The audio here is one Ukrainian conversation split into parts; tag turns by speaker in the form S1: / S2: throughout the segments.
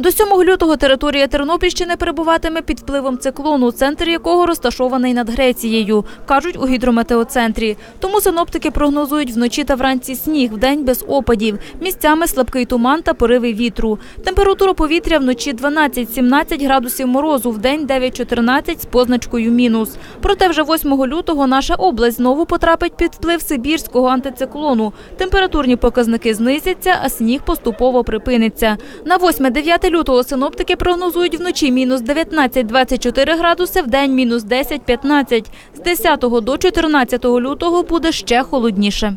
S1: До 7 лютого територія Тернопільщини перебуватиме під впливом циклону, центр якого розташований над Грецією, кажуть у гідрометеоцентрі. Тому синоптики прогнозують вночі та вранці сніг, вдень без опадів. Місцями слабкий туман та пориви вітру. Температура повітря вночі 12-17 градусів морозу, вдень 9-14 з позначкою мінус. Проте вже 8 лютого наша область знову потрапить під вплив сибірського антициклону. Температурні показники знизяться, а сніг поступово припиниться. На 8-9 лютого синоптики прогнозують вночі мінус 19-24 градуси, в день мінус 10-15. З 10 до 14 лютого буде ще холодніше.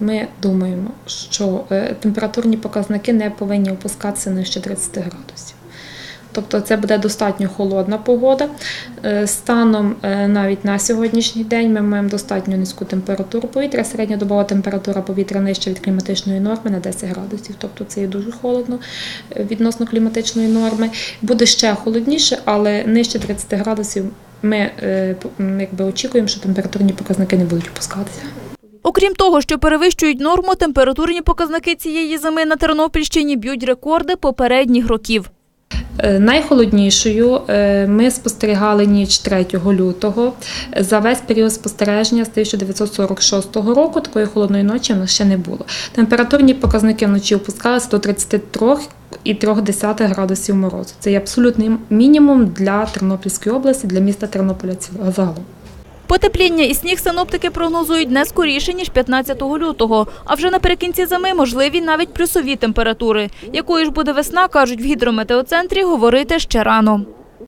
S2: Ми думаємо, що е, температурні показники не повинні опускатися нижче 30 градусів. Тобто це буде достатньо холодна погода. Е, Станом е, навіть на сьогоднішній день ми маємо достатньо низьку температуру повітря. Середньодобова температура повітря нижча від кліматичної норми на 10 градусів. Тобто це є дуже холодно е, відносно кліматичної норми. Буде ще холодніше, але нижче 30 градусів ми якби очікуємо, що температурні показники не будуть опускатися.
S1: Окрім того, що перевищують норму, температурні показники цієї зими на Тернопільщині б'ють рекорди попередніх років.
S2: Е, Найхолоднішою е, ми спостерігали ніч 3 лютого. За весь період спостереження з 1946 року такої холодної ночі в нас ще не було. Температурні показники вночі опускалися до 33,3 градусів морозу. Це є абсолютний мінімум для Тернопільської області, для міста Тернополя загалом.
S1: Потепління і сніг синоптики прогнозують не скоріше, ніж 15 лютого. А вже наприкінці зими можливі навіть плюсові температури. Якою ж буде весна, кажуть в гідрометеоцентрі, говорити ще рано.